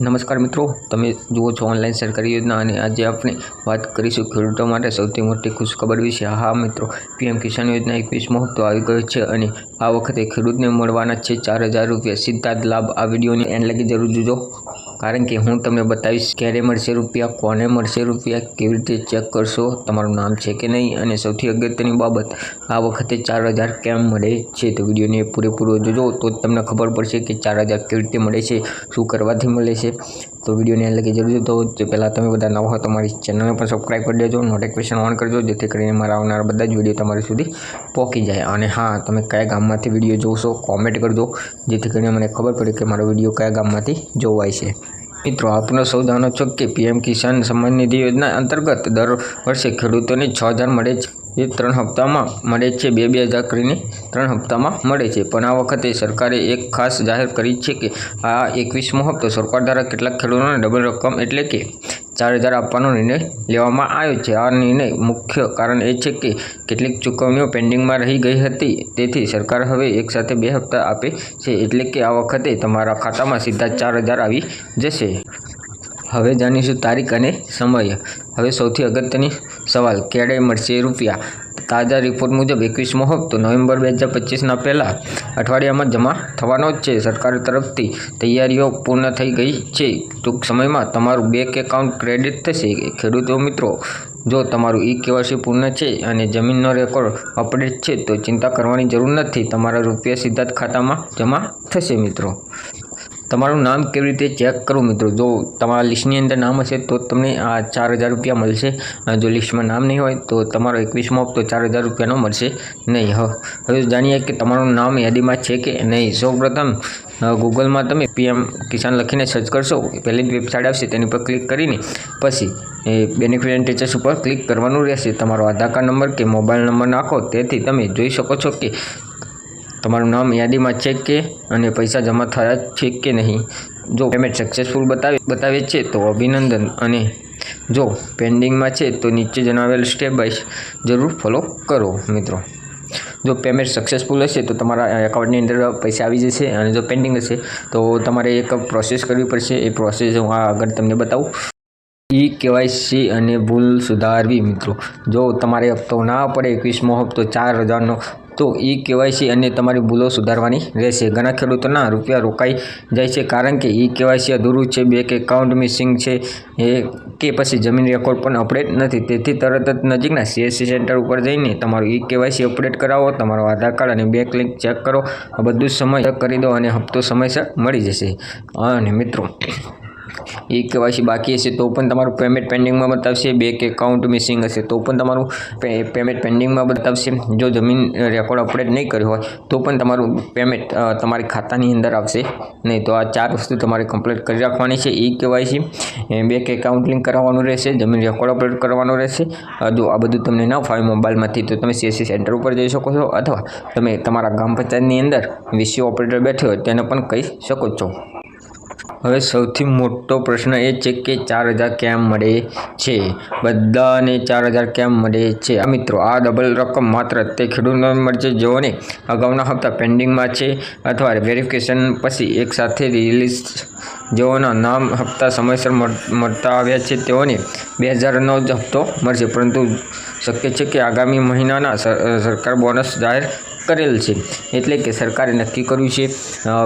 નમસ્કાર મિત્રો, તમે જુઓ છો ઓનલાઈન સરકારી યોજના અને આજે આપણે વાત કરીશું ખેડૂતો માટે સૌથી મોટી ખુશખબર વિશે. હા મિત્રો, પીએમ કિસાન યોજના એકવીસમો હપ્તો આવી ગયો છે અને આ વખતે ખેડૂતને મળવાના છે ચાર હજાર રૂપિયા. સીધા જ લાભ આ વિડીયોની એન્ડ લગી જરૂર જોજો. કારણ કે હું તમને બતાવીશ ક્યારે મળશે રૂપિયા, કોને મળશે રૂપિયા, કેવી રીતે ચેક કરશો, તમારું નામ છે કે નહીં અને સૌથી અગત્યની બાબત, આ વખતે ચાર હજાર કેમ મળે છે? તો વિડીયોને પૂરેપૂરો જોજો. તો તમને ખબર પડશે કે ચાર હજાર કેવી રીતે મળે છે, શું કરવાથી મળે છે. તો વિડીયોને લગી જરૂર તો જે પહેલાં તમે બધા નવા હોય તો મારી ચેનલને પણ સબસ્ક્રાઈબ કરી દેજો. નોટિફિકેશન ઓન કરજો, જેથી કરીને મારા આવનારા બધા જ વીડિયો તમારી સુધી પહોંચી જાય. અને હા, તમે કયા ગામમાંથી વીડિયો જોશો કોમેન્ટ કરજો, જેથી કરીને મને ખબર પડે કે મારો વીડિયો કયા ગામમાંથી જોવાય છે. મિત્રો, આપનો સૌ જાણો છો કે પીએમ કિસાન સન્માન નિધિ યોજના અંતર્ગત દર વર્ષે ખેડૂતોને છ હજાર મળે છે. એ ત્રણ હપ્તામાં મળે છે. બે બે હજાર કરીને ત્રણ હપ્તામાં મળે છે. પણ આ વખતે સરકારે એક ખાસ જાહેર કરી છે કે આ એકવીસમો હપ્તો સરકાર દ્વારા કેટલાક ખેડૂતોને ડબલ રકમ એટલે કે ચાર હજાર આપવાનો નિર્ણય લેવામાં આવ્યો છે. આ નિર્ણય મુખ્ય કારણ એ છે કે કેટલીક ચૂકવણીઓ પેન્ડિંગમાં રહી ગઈ હતી. તેથી સરકાર હવે એકસાથે બે હપ્તા આપે છે એટલે કે આ વખતે તમારા ખાતામાં સીધા ચાર હજાર આવી જશે. હવે જાણીશું તારીખ અને સમય. હવે સૌથી અગત્યની સવાલ, ક્યારે મળશે રૂપિયા? તાજા રિપોર્ટ મુજબ એકવીસમો હપ્તો નવેમ્બર બે હજાર પચીસના પહેલાં અઠવાડિયામાં જમા થવાનો જ છે. સરકાર તરફથી તૈયારીઓ પૂર્ણ થઈ ગઈ છે. ટૂંક સમયમાં તમારું બેંક એકાઉન્ટ ક્રેડિટ થશે. ખેડૂતો મિત્રો, જો તમારું ઈ કેવાયસી પૂર્ણ છે અને જમીનનો રેકોર્ડ અપડેટ છે, તો ચિંતા કરવાની જરૂર નથી. તમારા રૂપિયા સીધા જ ખાતામાં જમા થશે મિત્રો. તમારું નામ કેવી રીતે ચેક કરવું મિત્રો? જો તમારા લિસ્ટની અંદર નામ હશે તો તમને આ ચાર હજાર રૂપિયા મળશે. જો લિસ્ટમાં નામ નહીં હોય તો તમારો એકવીસમો હપ્તો ચાર હજાર રૂપિયાનો મળશે. નહીં હવે જાણીએ કે તમારું નામ યાદીમાં છે કે નહીં? સૌપ્રથમ ગૂગલમાં તમે પીએમ કિસાન લખીને સર્ચ કરશો. પહેલી જ વેબસાઇટ આવશે, તેની પર ક્લિક કરીને પછી એ બેનિફિટ ટીચર્સ ઉપર ક્લિક કરવાનું રહેશે. તમારો આધાર કાર્ડ નંબર કે મોબાઈલ નંબર નાખો. તેથી તમે જોઈ શકો છો કે તમારું નામ યાદીમાં છે કે અને પૈસા જમા થયા છે કે નહીં? જો પેમેન્ટ સક્સેસફુલ બતાવે બતાવે છે તો અભિનંદન. અને જો પેન્ડિંગમાં છે તો નીચે જણાવેલ સ્ટેપ બાય જરૂર ફોલો કરો, મિત્રો. જો પેમેન્ટ સક્સેસફુલ હશે તો તમારા એકાઉન્ટની અંદર પૈસા આવી જશે અને જો પેન્ડિંગ હશે તો તમારે એક પ્રોસેસ કરવી પડશે. એ પ્રોસેસ હું આગળ તમને બતાવું. ઈ કેવાયસી અને ભૂલ સુધારવી, મિત્રો. જો તમારે હપ્તો ના પડે, એકવીસમો હપ્તો ચાર હજારનો તો ઈ કેવાયસી અને તમારી ભૂલો સુધારવાની રહેશે. ઘણા ખેડૂતોના રૂપિયા રોકાઈ જાય છે કારણ કે ઈ કેવાયસી અધૂરું છે. બેંક એકાઉન્ટ મિસિંગ છે. એ કે પછી જમીન રેકોર્ડ પણ અપડેટ નથી. તેથી તરત જ નજીકના સીએસસી સેન્ટર ઉપર જઈને તમારું ઈ કેવાયસી અપડેટ કરાવો. તમારો આધાર કાર્ડ અને બેંક લિંક ચેક કરો. આ બધું સમય કરી દો અને હપ્તો સમયસર મળી જશે. અને મિત્રો એ કેવાયસી બાકી હશે, તો પણ તમારું પેમેન્ટ પેન્ડિંગમાં બતાવશે બેંક એકાઉન્ટ મિસિંગ હશે, તો પણ તમારું પેમેન્ટ પેન્ડિંગમાં બતાવશે. જો જમીન રેકોર્ડ અપડેટ નહીં કર્યો હોય, તો પણ તમારું પેમેન્ટ તમારી ખાતાની અંદર આવશે. નહીં તો આ ચાર વસ્તુ તમારે કમ્પ્લીટ કરી રાખવાની છે. E KYC bank account link કરાવવાનું રહેશે, જમીન રેકોર્ડ અપડેટ કરવાનું રહેશે. જો આ બધું તમને ન ફાવે મોબાઈલમાંથી, તો તમે સીએસસી સેન્ટર ઉપર જઈ શકો છો, અથવા તમે તમારા ગ્રામ પંચાયતની અંદર વીસીઓ ઓપરેટર બેઠો હોય, તેને પણ કહી શકો છો. હવે સૌથી મોટો પ્રશ્ન એ છે કે ચાર હજાર કેમ મળે છે? બધાને ચાર હજાર કેમ મળે છે? આ મિત્રો, આ ડબલ રકમ માત્ર તે ખેડૂતોને મળશે, જેઓને અગાઉના હપ્તા પેન્ડિંગમાં છે અથવા વેરિફિકેશન પછી એકસાથે રિલીઝ જેઓના નામ હપ્તા સમયસર મળતા આવ્યા છે, તેઓને બે હજારનો જ હપ્તો મળશે. પરંતુ શક્ય છે કે આગામી મહિનાના સરકાર બોનસ જાહેર કરેલ છે. એટલે કે સરકારે નક્કી કર્યું છે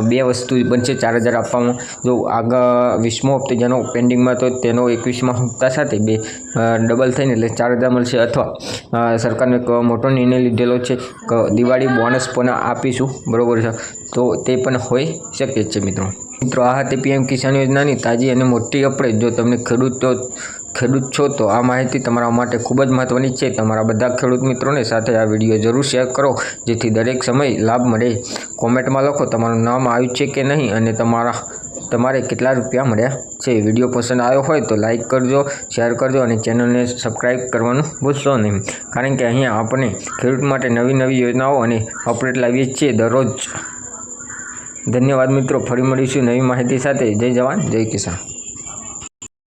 બે વસ્તુ બનશે, ચાર હજાર આપવામાં. જો આગળ વીસમો હપ્તો જેનો પેન્ડિંગમાં તો તેનો એકવીસમા હપ્તા સાથે બે ડબલ થઈને એટલે ચાર હજાર મળશે. અથવા સરકારનો મોટો નિર્ણય લીધેલો છે કે દિવાળી બોનસ પણ આપીશું. બરાબર છે? તો તે પણ હોઈ શકે છે મિત્રો. મિત્રો, આ હતી પીએમ કિસાન યોજનાની તાજી અને મોટી અપડેટ જો તમને ખેડૂતો ખેડૂત છો તો આ માહિતી તમારા માટે ખૂબ જ મહત્ત્વની છે. તમારા બધા ખેડૂત મિત્રોને સાથે આ વીડિયો જરૂર શેર કરો, જેથી દરેક સમય લાભ મળે. કોમેન્ટમાં લખો તમારું નામ આવ્યું છે કે નહીં અને તમારા, તમારે કેટલા રૂપિયા મળ્યા છે. વીડિયો પસંદ આવ્યો હોય તો લાઇક કરજો, શેર કરજો અને ચેનલને સબસ્ક્રાઈબ કરવાનું ભૂલશો નહીં. કારણ કે અહીંયા આપણે ખેડૂત માટે નવી નવી યોજનાઓ અને અપડેટ લાવીએ છીએ દરરોજ. ધન્યવાદ મિત્રો, ફરી મળીશું નવી માહિતી સાથે. જય જવાન, જય કિસાન.